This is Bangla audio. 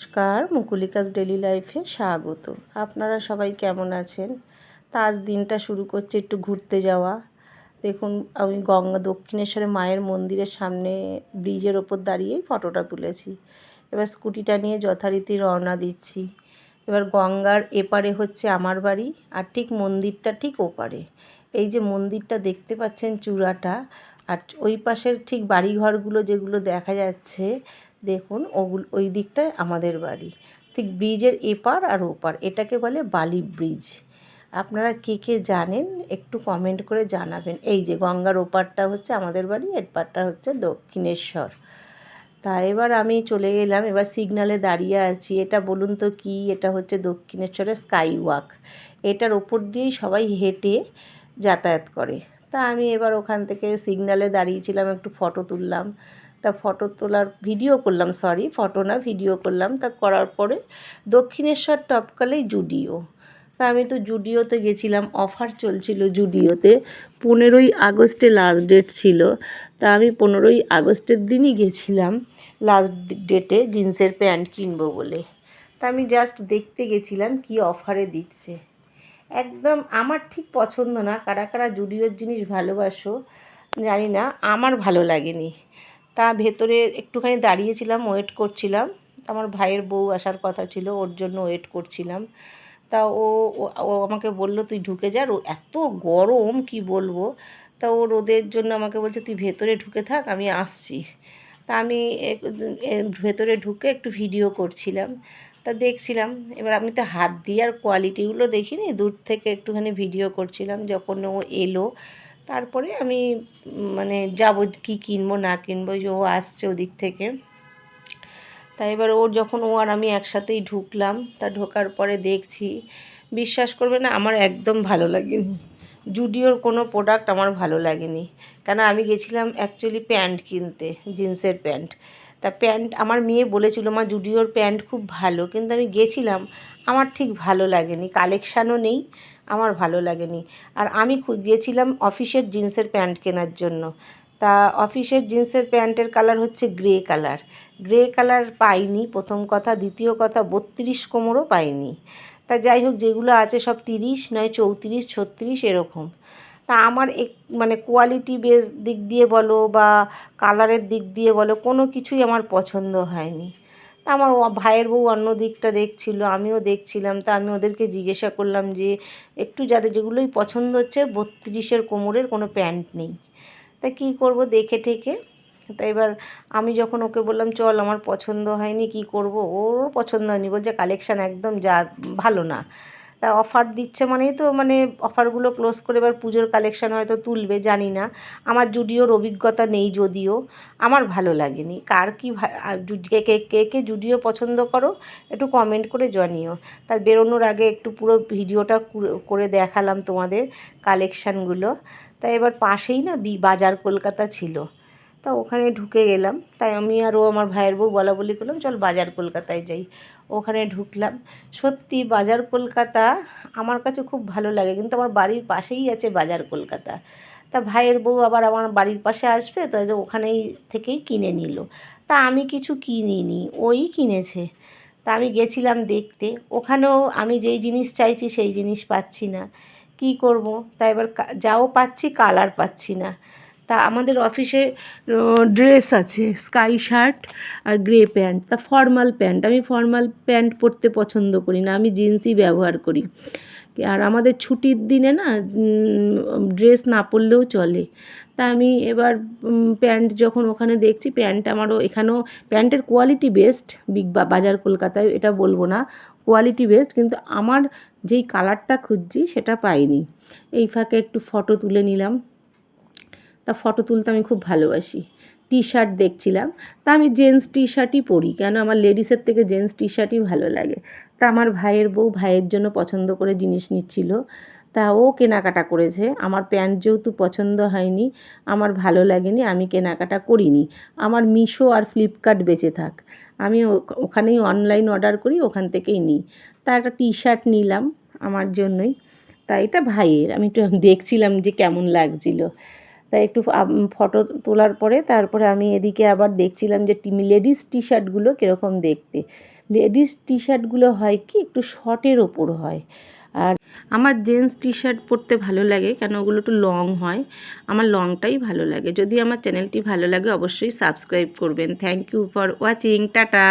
নমস্কার, মুকুলিকাস ডেলি লাইফে স্বাগত। আপনারা সবাই কেমন আছেন? তা আজ দিনটা শুরু করছে একটু ঘুরতে যাওয়া। দেখুন, আমি গঙ্গা দক্ষিণেশ্বরে মায়ের মন্দিরের সামনে ব্রিজের ওপর দাঁড়িয়েই ফটোটা তুলেছি। এবার স্কুটিটা নিয়ে যথারীতি রওনা দিচ্ছি। এবার গঙ্গার এপারে হচ্ছে আমার বাড়ি আর ঠিক মন্দিরটা ঠিক ওপারে। এই যে মন্দিরটা দেখতে পাচ্ছেন চূড়াটা, আর ওই পাশের ঠিক বাড়িঘরগুলো যেগুলো দেখা যাচ্ছে দেখুন, ওগুলো, ওই দিকটায় আমাদের বাড়ি। ঠিক ব্রিজের এপার আর ওপার, এটাকে বলে বালি ব্রিজ। আপনারা কে কে জানেন, একটু কমেন্ট করে জানাবেন। এই যে গঙ্গার ওপারটা হচ্ছে আমাদের বাড়ি, এপারটা হচ্ছে দক্ষিণেশ্বর। তা এবার আমি চলে গেলাম এবার সিগনালে দাঁড়িয়ে আছি। এটা বলুন তো কি? এটা হচ্ছে দক্ষিণেশ্বরের স্কাই ওয়াক এটার ওপর দিয়েই সবাই হেঁটে যাতায়াত করে। তা আমি এবার ওখান থেকে সিগনালে দাঁড়িয়েছিলাম, একটু ফটো তুললাম। তা ফটো তোলার ভিডিও করলাম সরি ফটো না ভিডিও করলাম। তা করার পরে দক্ষিণেশ্বর টপকালেই জুডিও। তা আমি তো জুডিওতে গেছিলাম অফার চলছিল জুডিওতে। পনেরোই আগস্টে লাস্ট ডেট ছিল। তা আমি পনেরোই আগস্টের দিনই গেছিলাম লাস্ট ডেটে জিন্সের প্যান্ট কিনবো বলে। তা আমি জাস্ট দেখতে গেছিলাম কি অফারে দিচ্ছে। একদম আমার ঠিক পছন্দ না, কারা কারা জুডিওর জিনিস ভালোবাসো, জানি না, আমার ভালো লাগেনি। তা ভেতরে একটুখানি দাঁড়িয়েছিলাম ওয়েট করছিলাম। আমার ভাইয়ের বউ আসার কথা ছিল, ওর জন্য ওয়েট করছিলাম। তা ও ও আমাকে বলল, তুই ঢুকে যা। এত গরম, কি বলব? তা ও রোদের জন্য আমাকে বলছে, তুই ভেতরে ঢুকে থাক, আমি আসছি। তা আমি ভেতরে ঢুকে একটু ভিডিও করছিলাম। তা দেখছিলাম, এবার আমি তো হাত দিয়ে আর কোয়ালিটিগুলো দেখিনি, দূর থেকে একটুখানি ভিডিও করছিলাম। যখন ও এলো তারপরে আমি মানে যাব কি কিনবো না কিনবো যে ও আসছে ওদিক থেকে। তাই এবার ওর যখন, ও আর আমি একসাথেই ঢুকলাম, তা ঢোকার পরে দেখছি, বিশ্বাস করবে না, আমার একদম ভালো লাগেনি। জুডিওর কোনো প্রোডাক্ট আমার ভালো লাগেনি। কেন, আমি গেছিলাম অ্যাকচুয়ালি প্যান্ট কিনতে, জিন্সের প্যান্ট। তা প্যান্ট, আমার মেয়ে বলেছিল, মা, জুডিওর প্যান্ট খুব ভালো। কিন্তু আমি গেছিলাম, আমার ঠিক ভালো লাগেনি, কালেকশানও নেই, আমার ভালো লাগেনি। আর আমি গিয়েছিলাম অফিসের জিন্সের প্যান্ট কেনার জন্য। তা অফিসের জিন্সের প্যান্টের কালার হচ্ছে গ্রে কালার। গ্রে কালার পাইনি, প্রথম কথা। দ্বিতীয় কথা, বত্রিশ কোমরও পাইনি। তা যাই হোক, যেগুলো আছে সব তিরিশ, নয় চৌত্রিশ, ছত্রিশ, এরকম। তা আমার এক মানে কোয়ালিটি বেস দিক দিয়ে বলো বা কালারের দিক দিয়ে বলো, কোনো কিছুই আমার পছন্দ হয়নি। তা আমার ভাইয়ের বউ অন্য দিকটা দেখছিল, আমিও দেখছিলাম। তা আমি ওদেরকে জিজ্ঞাসা করলাম যে, একটু যাদের যেগুলোই পছন্দ হচ্ছে, বত্রিশের কোমরের কোনো প্যান্ট নেই। তা কী করব দেখে ঠেকে, তা এবার আমি যখন ওকে বললাম, চল আমার পছন্দ হয়নি, কি করব? ওরও পছন্দ হয়নি। বলছে কালেকশান একদম যা, ভালো না। তা অফার দিচ্ছে মানেই তো মানে অফারগুলো ক্লোজ করে এবার পুজোর কালেকশান হয়তো তুলবে, জানি না। আমার জুডিওর অভিজ্ঞতা নেই যদিও, আমার ভালো লাগেনি। কার কী কে কে কে কে জুডিও পছন্দ করো, একটু কমেন্ট করে জানিও। তার বেরোনোর আগে একটু পুরো ভিডিওটা করে দেখালাম তোমাদের কালেকশানগুলো তাই এবার পাশেই না বি, বাজার কলকাতা ছিল। তা ওখানে ঢুকে গেলাম। তাই আমি আর ও আমার ভাইয়ের বউ বলা বলি করলাম, চল বাজার কলকাতায় যাই। ওখানে ঢুকলাম। সত্যি বাজার কলকাতা আমার কাছে খুব ভালো লাগে, কিন্তু আমার বাড়ির পাশেই আছে বাজার কলকাতা। তা ভাইয়ের বউ আবার আমার বাড়ির পাশে আসবে, তো ওখানেই থেকেই কিনে নিল। তা আমি কিছু কিনিনি, ওই কিনেছে। তা আমি গেছিলাম দেখতে, ওখানেও আমি যেই জিনিস চাইছি সেই জিনিস পাচ্ছি না। কি করব? তা এবার যাও পাচ্ছি, কালার পাচ্ছি না। তা আমাদের অফিসে ড্রেস আছে স্কাই শার্ট আর গ্রে প্যান্ট তা ফর্মাল প্যান্ট আমি ফর্মাল প্যান্ট পরতে পছন্দ করি না, আমি জিন্সই ব্যবহার করি। আর আমাদের ছুটির দিনে না ড্রেস না পরলেও চলে। তা আমি এবার প্যান্ট যখন ওখানে দেখছি প্যান্ট আমারও এখানেও প্যান্টের কোয়ালিটি বেস্ট বিগ বাজার কলকাতায় এটা বলব না কোয়ালিটি বেস্ট কিন্তু আমার যেই কালারটা খুঁজছি সেটা পাইনি। এই ফাঁকে একটু ফটো তুলে নিলাম। তা ফটো তুলতে আমি খুব ভালোবাসি। টি শার্ট দেখছিলাম। তা আমি জেন্টস টি শার্টই পরি, কেন আমার লেডিসের থেকে জেন্টস টি শার্টই ভালো লাগে। তা আমার ভাইয়ের বউ ভাইয়ের জন্য পছন্দ করে জিনিস নিচ্ছিল। তা ও কেনাকাটা করেছে। আমার প্যান্ট যেহেতু পছন্দ হয়নি, আমার ভালো লাগেনি, আমি কেনাকাটা করিনি। আমার মিশো আর ফ্লিপকার্ট বেঁচে থাক। আমি ওখানেই অনলাইন অর্ডার করি, ওখান থেকেই নিই। তা একটা টি শার্ট নিলাম আমার জন্যই। তা এটা ভাইয়ের। আমি একটু দেখছিলাম যে কেমন লাগছিল। তাই একটু ফটো তোলার পরে তারপরে আমি এদিকে আবার দেখছিলাম যে লেডিস টি শার্টগুলো কীরকম দেখতে। লেডিস টি শার্টগুলো হয় কি একটু শর্টের ওপর হয়। আর আমার জেন্টস টি শার্ট পরতে ভালো লাগে, কেন ওগুলো একটু লং হয়। আমার লংটাই ভালো লাগে। যদি আমার চ্যানেলটি ভালো লাগে অবশ্যই সাবস্ক্রাইব করবেন। Thank you for watching. Tata!